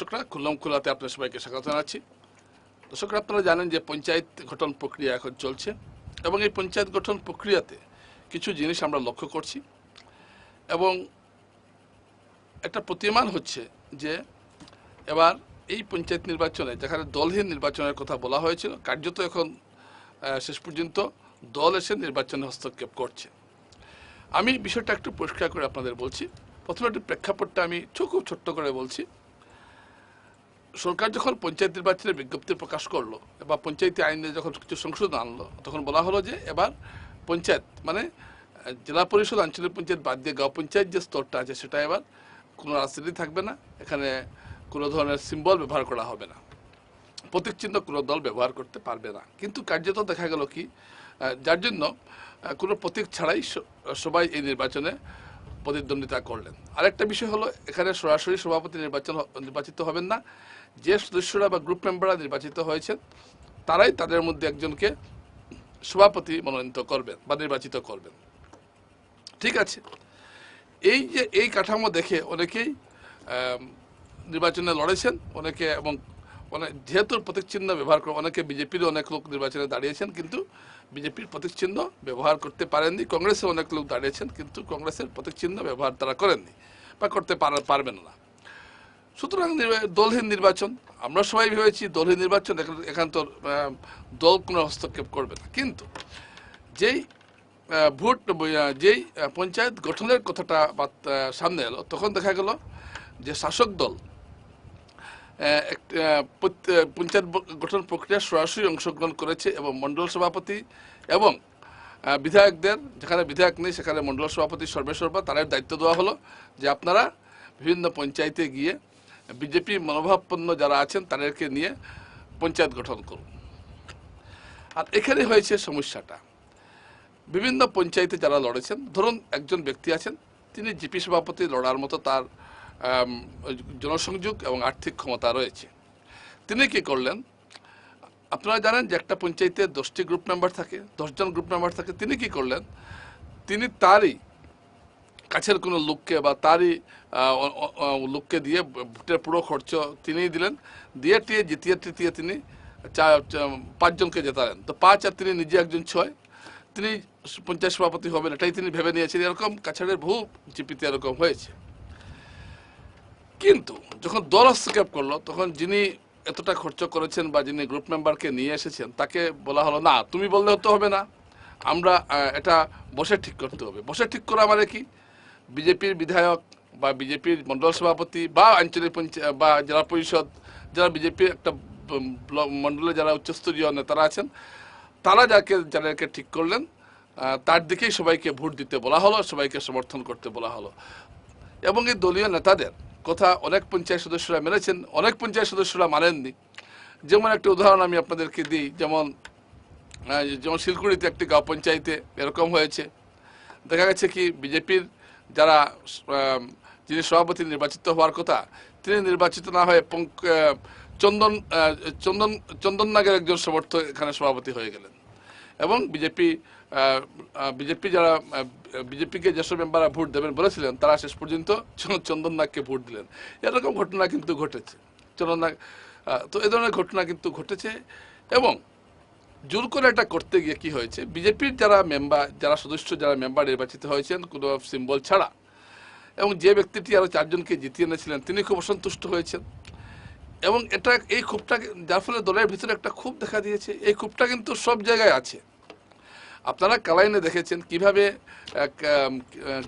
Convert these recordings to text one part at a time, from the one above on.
দর্শকরা খুল্লম খুলাতে আপনার সবাইকে স্বাগত জানাচ্ছি। দর্শকরা, আপনারা জানেন যে পঞ্চায়েত গঠন প্রক্রিয়া এখন চলছে এবং এই পঞ্চায়েত গঠন প্রক্রিয়াতে কিছু জিনিস আমরা লক্ষ্য করছি এবং একটা প্রতীয়মান হচ্ছে যে এবার এই পঞ্চায়েত নির্বাচনে যেখানে দলহীন নির্বাচনের কথা বলা হয়েছিল, কার্যত এখন শেষ পর্যন্ত দল এসে নির্বাচনে হস্তক্ষেপ করছে। আমি বিষয়টা একটু পরিষ্কার করে আপনাদের বলছি। প্রথমে একটু প্রেক্ষাপটটা আমি খুব ছোট্ট করে বলছি। সরকার যখন পঞ্চায়েত নির্বাচনের বিজ্ঞপ্তি প্রকাশ করল বা পঞ্চায়েতি আইনে যখন কিছু সংশোধন আনলো, তখন বলা হলো যে এবার পঞ্চায়েত মানে জেলা পরিষদ, আঞ্চলিক পঞ্চায়েত বাদ দিয়ে গাঁও পঞ্চায়েত যে স্তরটা আছে, সেটা এবার কোনো রাজনীতি থাকবে না। এখানে কোনো ধরনের সিম্বল ব্যবহার করা হবে না। প্রতীক চিহ্ন কোনো দল ব্যবহার করতে পারবে না। কিন্তু কার্যত দেখা গেল কি যার জন্য কোনো প্রতীক ছাড়াই সবাই এই নির্বাচনে প্রতিদ্বন্দ্বিতা করলেন। আরেকটা বিষয় হলো, এখানে সরাসরি সভাপতি নির্বাচন নির্বাচিত হবেন না। যে সদস্যরা বা গ্রুপ মেম্বাররা নির্বাচিত হয়েছেন, তারাই তাদের মধ্যে একজনকে সভাপতি মনোনীত করবেন বা নির্বাচিত করবেন। ঠিক আছে? এই যে, এই কাঠামো দেখে অনেকেই নির্বাচনে লড়েছেন, অনেকে এবং অনেক যেহেতু প্রতীক চিহ্ন ব্যবহার করে, অনেকে বিজেপির অনেক লোক নির্বাচনে দাঁড়িয়েছেন, কিন্তু বিজেপির প্রতীক চিহ্ন ব্যবহার করতে পারেননি কংগ্রেসের অনেক লোক দাঁড়িয়েছেন, কিন্তু কংগ্রেসের প্রতীক চিহ্ন ব্যবহার তারা করেননি বা করতে পার- পারবেন না। সুতরাং দলহীন নির্বাচন, আমরা সবাই ভেবেছি দলহীন নির্বাচন এখান- এখান তো দল কোনো হস্তক্ষেপ করবে না। কিন্তু যেই ভোট যেই পঞ্চায়েত গঠনের কথাটা সামনে এলো, তখন দেখা গেল যে শাসক দল পঞ্চায়েত গঠন প্রক্রিয়া সরাসরি অংশগ্রহণ করেছে এবং মণ্ডল সভাপতি এবং বিধায়কদের, যেখানে বিধায়ক নেই সেখানে মণ্ডল সভাপতি সর্বেসর্বা তাদের দায়িত্ব দেওয়া হলো যে আপনারা বিভিন্ন পঞ্চায়েতে গিয়ে বিজেপি মনোভাবপন্ন যারা আছেন, তাদেরকে নিয়ে পঞ্চায়েত গঠন করুন। আর এখানে হয়েছে সমস্যাটা। বিভিন্ন পঞ্চায়েতে যারা লড়েছেন, ধরুন একজন ব্যক্তি আছেন, তিনি জিপি সভাপতি লড়ার মতো তার জনসংযোগ এবং আর্থিক ক্ষমতা রয়েছে। তিনি কি করলেন? আপনারা জানেন যে একটা পঞ্চায়েতে দশটি গ্রুপ মেম্বার থাকে, দশজন গ্রুপ মেম্বার থাকে, তিনি কি করলেন? তিনি তারই কাছের কোনো লোককে বা তারই লোককে দিয়ে ভোটের পুরো খরচ তিনিই দিলেন। দিয়ে টিয়ে জিতিয়ে টিতিয়ে তিনি পাঁচজনকে জেতালেন। তো পাঁচ আর তিনি নিজে একজন ছয়। তিনি পঞ্চায়েত সভাপতি হবেন এটাই তিনি ভেবে নিয়েছেন। এরকম কাছাড়ের বহু জিপিতে এরকম হয়েছে। কিন্তু যখন দল হস্তক্ষেপ করল, তখন যিনি এতটা খরচ করেছেন বা যিনি গ্রুপ মেম্বারকে নিয়ে এসেছেন, তাকে বলা হলো, না, তুমি বললে হতে হবে না। আমরা এটা বসে ঠিক করতে হবে। বসে ঠিক করা মানে কি? বিজেপির বিধায়ক বা বিজেপির মণ্ডল সভাপতি বা আঞ্চলিক বা জেলা পরিষদ, যারা বিজেপির একটা মণ্ডলে যারা উচ্চস্তরীয় নেতারা আছেন, তারা যাকে, যাদেরকে ঠিক করলেন তার দিকেই সবাইকে ভোট দিতে বলা হলো, সবাইকে সমর্থন করতে বলা হলো। এবং এই দলীয় নেতাদের কথা অনেক পঞ্চায়েত সদস্যরা মেনেছেন, অনেক পঞ্চায়েত সদস্যরা মানেননি। যেমন একটা উদাহরণ আমি আপনাদেরকে দিই, যেমন যেমন শিলকুড়িতে একটি গাঁও পঞ্চায়েতে এরকম হয়েছে। দেখা গেছে কি, বিজেপির যারা যিনি সভাপতি নির্বাচিত হওয়ার কথা, তিনি নির্বাচিত না হয়ে চন্দন চন্দন চন্দন নাগের একজন সমর্থক এখানে সভাপতি হয়ে গেলেন। এবং বিজেপি বিজেপি যারা বিজেপিকে যেসব মেম্বাররা ভোট দেবেন বলেছিলেন, তারা শেষ পর্যন্ত চন্দন নাগকে ভোট দিলেন। এরকম ঘটনা কিন্তু ঘটেছে। চন্দন নাগ তো এ ধরনের ঘটনা কিন্তু ঘটেছে। এবং জোর করে এটা করতে গিয়ে কি হয়েছে? বিজেপির যারা মেম্বার যারা সদস্য, যারা মেম্বার নির্বাচিত হয়েছেন, কোনো সিম্বল ছাড়া, এবং যে ব্যক্তিটি আরও চারজনকে জিতিয়ে এনেছিলেন, তিনি খুব অসন্তুষ্ট হয়েছেন। এবং এটা, এই ক্ষোভটা, যার ফলে দলের ভিতরে একটা ক্ষোভ দেখা দিয়েছে। এই ক্ষোভটা কিন্তু সব জায়গায় আছে। আপনারা কালাইনে দেখেছেন কীভাবে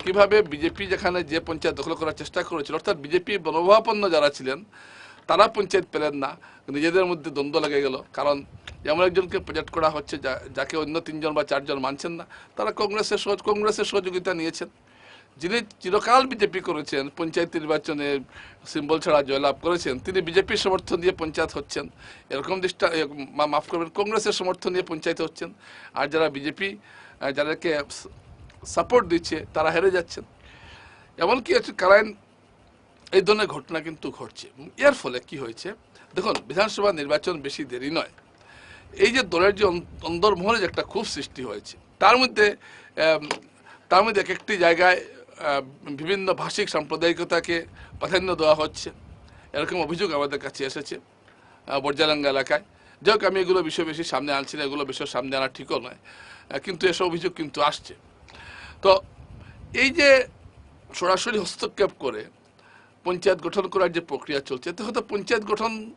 কীভাবে বিজেপি যেখানে যে পঞ্চায়েত দখল করার চেষ্টা করেছিল, অর্থাৎ বিজেপি মনোভাবাপন্ন যারা ছিলেন, তারা পঞ্চায়েত পেলেন না। নিজেদের মধ্যে দ্বন্দ্ব লেগে গেল। কারণ এমন একজনকে প্রজেক্ট করা হচ্ছে যাকে অন্য তিনজন বা চারজন মানছেন না, তারা কংগ্রেসের কংগ্রেসের সহযোগিতা নিয়েছেন। যিনি চিরকাল বিজেপি করেছেন, পঞ্চায়েত নির্বাচনে সিম্বল ছাড়া জয়লাভ করেছেন, তিনি বিজেপির সমর্থন দিয়ে পঞ্চায়েত হচ্ছেন। এরকম দৃষ্টা মাফ করবেন, কংগ্রেসের সমর্থন দিয়ে পঞ্চায়েত হচ্ছেন। আর যারা বিজেপি যাদেরকে সাপোর্ট দিচ্ছে, তারা হেরে যাচ্ছেন। এমনকি হচ্ছে কারাইন এই ধরনের ঘটনা কিন্তু ঘটছে। এর ফলে কি হয়েছে? দেখুন, বিধানসভা নির্বাচন বেশি দেরি নয়। এই যে দলের যে অন- অন্দরমহলে যে একটা খুব সৃষ্টি হয়েছে, তার মধ্যে তার মধ্যে এক একটি জায়গায় বিভিন্ন ভাষিক সাম্প্রদায়িকতাকে প্রাধান্য দেওয়া হচ্ছে। এরকম অভিযোগ আমাদের কাছে এসেছে বর্জালাঙ্গা এলাকায়। যাই হোক, আমি এগুলো বিষয় বেশি সামনে আনছি না, এগুলো বিষয় সামনে আনা ঠিকও নয় কিন্তু এসব অভিযোগ কিন্তু আসছে। তো এই যে সরাসরি হস্তক্ষেপ করে পঞ্চায়েত গঠন করার যে প্রক্রিয়া চলছে, এতে হয়তো পঞ্চায়েত গঠন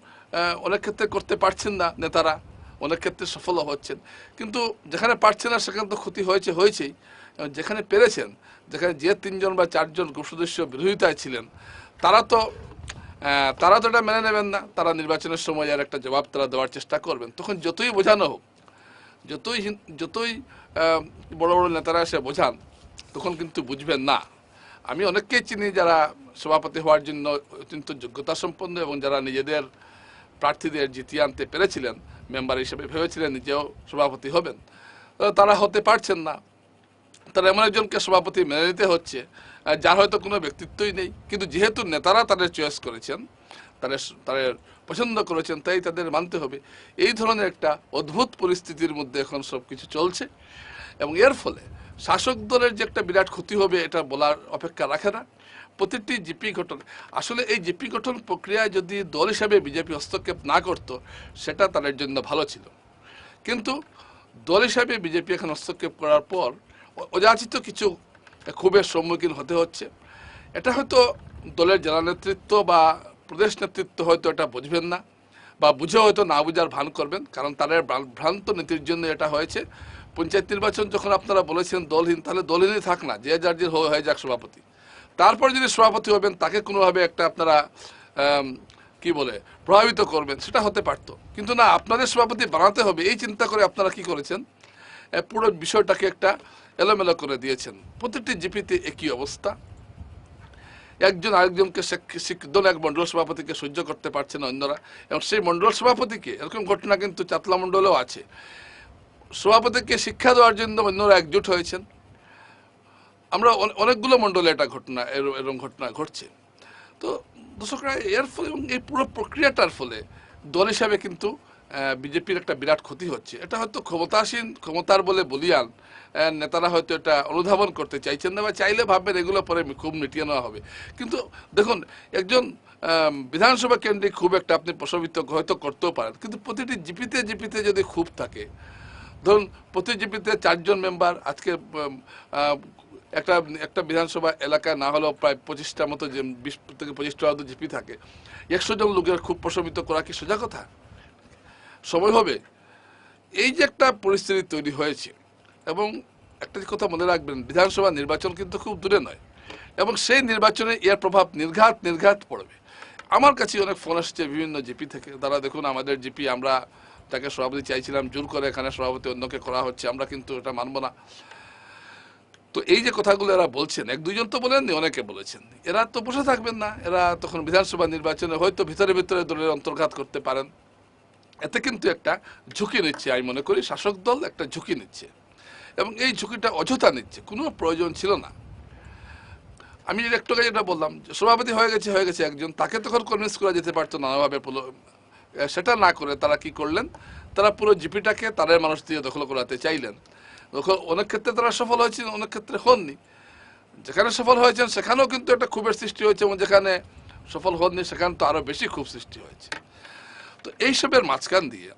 অনেক ক্ষেত্রে করতে পারছেন না নেতারা। অনেক ক্ষেত্রে সফলও হচ্ছেন। কিন্তু যেখানে পারছেন না, সেখানে তো ক্ষতি হয়েছে, হয়েছেই। এবং যেখানে পেরেছেন, যেখানে যে তিনজন বা চারজন সদস্য বিরোধিতায় ছিলেন, তারা তো তারা তো এটা মেনে নেবেন না। তারা নির্বাচনের সময় আর একটা জবাব তারা দেওয়ার চেষ্টা করবেন। তখন যতই বোঝানো হোক, যতই যতই বড় বড় নেতারা এসে বোঝান, তখন কিন্তু বুঝবেন না। আমি অনেককেই চিনি যারা সভাপতি হওয়ার জন্য অত্যন্ত যোগ্যতা সম্পন্ন এবং যারা নিজেদের প্রার্থীদের জিতিয়ে আনতে পেরেছিলেন, মেম্বার হিসেবে ভেবেছিলেন নিজেও সভাপতি হবেন। তারা হতে পারছেন না। তারা এমন একজনকে সভাপতি মেনে নিতে হচ্ছে যার হয়তো কোনো ব্যক্তিত্বই নেই। কিন্তু যেহেতু নেতারা তাদের চয়েস করেছেন, তাদের তাদের পছন্দ করেছেন, তাই তাদের মানতে হবে। এই ধরনের একটা অদ্ভুত পরিস্থিতির মধ্যে এখন সব কিছু চলছে এবং এর ফলে শাসক দলের যে একটা বিরাট ক্ষতি হবে এটা বলার অপেক্ষা রাখে না। প্রতিটি জিপি গঠন, আসলে এই জিপি গঠন প্রক্রিয়ায় যদি দল হিসাবে বিজেপি হস্তক্ষেপ না করত, সেটা তাদের জন্য ভালো ছিল। কিন্তু দল হিসাবে বিজেপি এখন হস্তক্ষেপ করার পর অযাচিত কিছু ক্ষোভের সম্মুখীন হতে হচ্ছে। এটা হয়তো দলের জেলা নেতৃত্ব বা প্রদেশ নেতৃত্ব হয়তো এটা বুঝবেন না বা বুঝে হয়তো না বুঝার ভান করবেন, কারণ তাদের ভ্রান্ত নীতির জন্য এটা হয়েছে। পঞ্চায়েত নির্বাচন যখন আপনারা বলেছেন দলহীন, তাহলে দলহীনই থাক না, যে যার যে হয়ে যাক সভাপতি। তারপর যদি সভাপতি হবেন, তাকে কোনোভাবে একটা আপনারা কি বলে, প্রভাবিত করবেন, সেটা হতে পারতো। কিন্তু না, আপনাদের সভাপতি বানাতে হবে, এই চিন্তা করে আপনারা কি করেছেন? পুরো বিষয়টাকে একটা এলোমেলো করে দিয়েছেন। প্রতিটি জিপিতে একই অবস্থা। একজন আরেকজনকে দল, এক মন্ডল সভাপতিকে সহ্য করতে পারছে না অন্যরা। এবং সেই মন্ডল সভাপতিকে, এরকম ঘটনা কিন্তু চাতলা মন্ডলেও আছে। সভাপতিকে শিক্ষা দেওয়ার জন্য অন্যরা একজোট হয়েছেন। আমরা অনেকগুলো মন্ডলে এটা ঘটনা এর- এরকম ঘটনা ঘটছে। তো দর্শকরা, এর ফলে এবং এই পুরো প্রক্রিয়াটার ফলে দল হিসাবে কিন্তু বিজেপির একটা বিরাট ক্ষতি হচ্ছে। এটা হয়তো ক্ষমতাসীন, ক্ষমতার বলে বলিয়ান নেতারা হয়তো এটা অনুধাবন করতে চাইছেন না বা চাইলে ভাববেন এগুলো পরে খুব মিটিয়ে নেওয়া হবে। কিন্তু দেখুন, একজন বিধানসভা কেন্দ্রিক খুব একটা আপনি প্রশমিত হয়তো করতেও পারেন। কিন্তু প্রতিটি জিপিতে জিপিতে যদি খুব থাকে, ধরুন প্রতি জিপিতে চারজন মেম্বার, আজকে একটা একটা বিধানসভা এলাকায় না হলেও প্রায় পঁচিশটা মতো যে বিশ থেকে পঁচিশটা মতো জিপি থাকে, একশো জন লোকের খুব প্রশমিত করা কি সোজা কথা? সময় হবে। এই যে একটা পরিস্থিতি তৈরি হয়েছে, এবং একটা কথা মনে রাখবেন, বিধানসভা নির্বাচন কিন্তু খুব দূরে নয়, এবং সেই নির্বাচনে এর প্রভাব নির্ঘাত নির্ঘাত পড়বে। আমার কাছে অনেক ফোন আসছে বিভিন্ন জিপি থেকে, তারা দেখুন আমাদের জিপি, আমরা তাকে সভাপতি চাইছিলাম, জোর করে এখানে সভাপতি অন্যকে করা হচ্ছে, আমরা কিন্তু এটা মানব না। তো এই যে কথাগুলো এরা বলছেন, এক দুইজন তো বলেননি, অনেকে বলেছেন। এরা তো বসে থাকবেন না, এরা তখন বিধানসভা নির্বাচনে হয়তো ভিতরে ভিতরে দলের অন্তর্ঘাত করতে পারেন। এতে কিন্তু একটা ঝুঁকি নিচ্ছে, আমি মনে করি শাসক দল একটা ঝুঁকি নিচ্ছে। এবং এই ঝুঁকিটা অযথা নিচ্ছে, কোনো প্রয়োজন ছিল না। আমি যে একটু আগে যেটা বললাম সভাপতি হয়ে গেছে হয়ে গেছে একজন, তাকে তখন কনভিন্স করা যেতে পারতো নানাভাবে সেটা না করে তারা কি করলেন? তারা পুরো জিপিটাকে তাদের মানুষ দিয়ে দখল করাতে চাইলেন। অনেক ক্ষেত্রে তারা সফল হয়েছেন, অনেক ক্ষেত্রে হননি। যেখানে সফল হয়েছেন, সেখানেও কিন্তু একটা ক্ষোভের সৃষ্টি হয়েছে এবং যেখানে সফল হননি, সেখানে তো আরও বেশি ক্ষোভ সৃষ্টি হয়েছে। তো এইসবের মাঝখান দিয়ে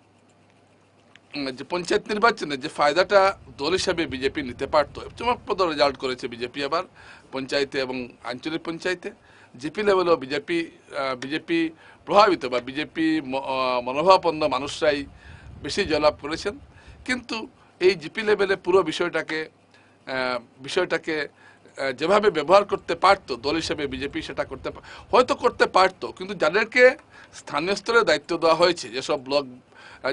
যে পঞ্চায়েত নির্বাচনে যে ফায়দাটা দল হিসাবে বিজেপি নিতে পারত, চমকপ্রদ রেজাল্ট করেছে বিজেপি আবার পঞ্চায়েতে এবং আঞ্চলিক পঞ্চায়েতে। জিপি লেভেলেও বিজেপি বিজেপি প্রভাবিত বা বিজেপি মনোভাবাপন্ন মানুষরাই বেশি জয়লাভ করেছেন। কিন্তু এই জিপি লেভেলে পুরো বিষয়টাকে বিষয়টাকে যেভাবে ব্যবহার করতে পারতো, দল হিসেবে বিজেপি সেটা করতে হয়তো করতে পারতো, কিন্তু যাদেরকে স্থানীয় স্তরে দায়িত্ব দেওয়া হয়েছে, যেসব ব্লক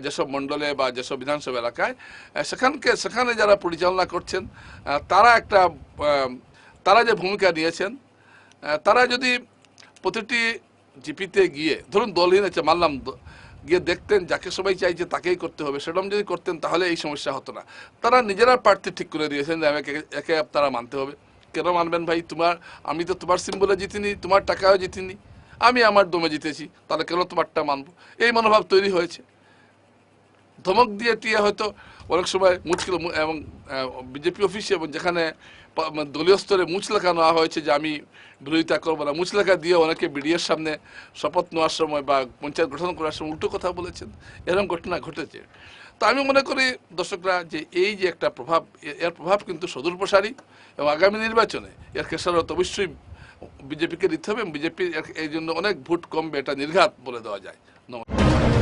যেসব মণ্ডলে বা যেসব বিধানসভা এলাকায় সেখানকে, সেখানে যারা পরিচালনা করছেন তারা একটা তারা যে ভূমিকা নিয়েছেন তারা যদি প্রতিটি জিপিতে গিয়ে, ধরুন দলহীন আছে মানলাম গিয়ে দেখতেন যাকে সবাই চাইছে তাকেই করতে হবে, সেরকম যদি করতেন তাহলে এই সমস্যা হতো না। তারা নিজেরা প্রার্থী ঠিক করে দিয়েছেন যে আমাকে একে আপনারা মানতে হবে। কেন মানবেন ভাই? তোমার, আমি তো তোমার সিম্বলে জিতিনি, তোমার টাকাও জিতিনি। আমি আমার দমে জিতেছি, তাহলে কেন তোমারটা মানবো? এই মনোভাব তৈরি হয়েছে। ধমক দিয়ে টিয়ে হয়তো অনেক সময় মুশকিল এবং বিজেপি অফিসে এবং যেখানে দলীয় স্তরে মুচলেখা নেওয়া হয়েছে যে আমি বিরোধিতা করব না। মুচলেখা দিয়ে অনেকে বিডিএর সামনে শপথ নেওয়ার সময় বা পঞ্চায়েত গঠন করার সময় উল্টো কথা বলেছেন। এরকম ঘটনা ঘটেছে। তো আমি মনে করি দর্শকরা যে এই যে একটা প্রভাব এর প্রভাব কিন্তু সদূর প্রসারী এবং আগামী নির্বাচনে এর খেসারত অবশ্যই বিজেপিকে দিতে হবে বিজেপি এই জন্য অনেক ভোট কমবে, এটা নির্ঘাত বলে দেওয়া যায়। নমস্কার।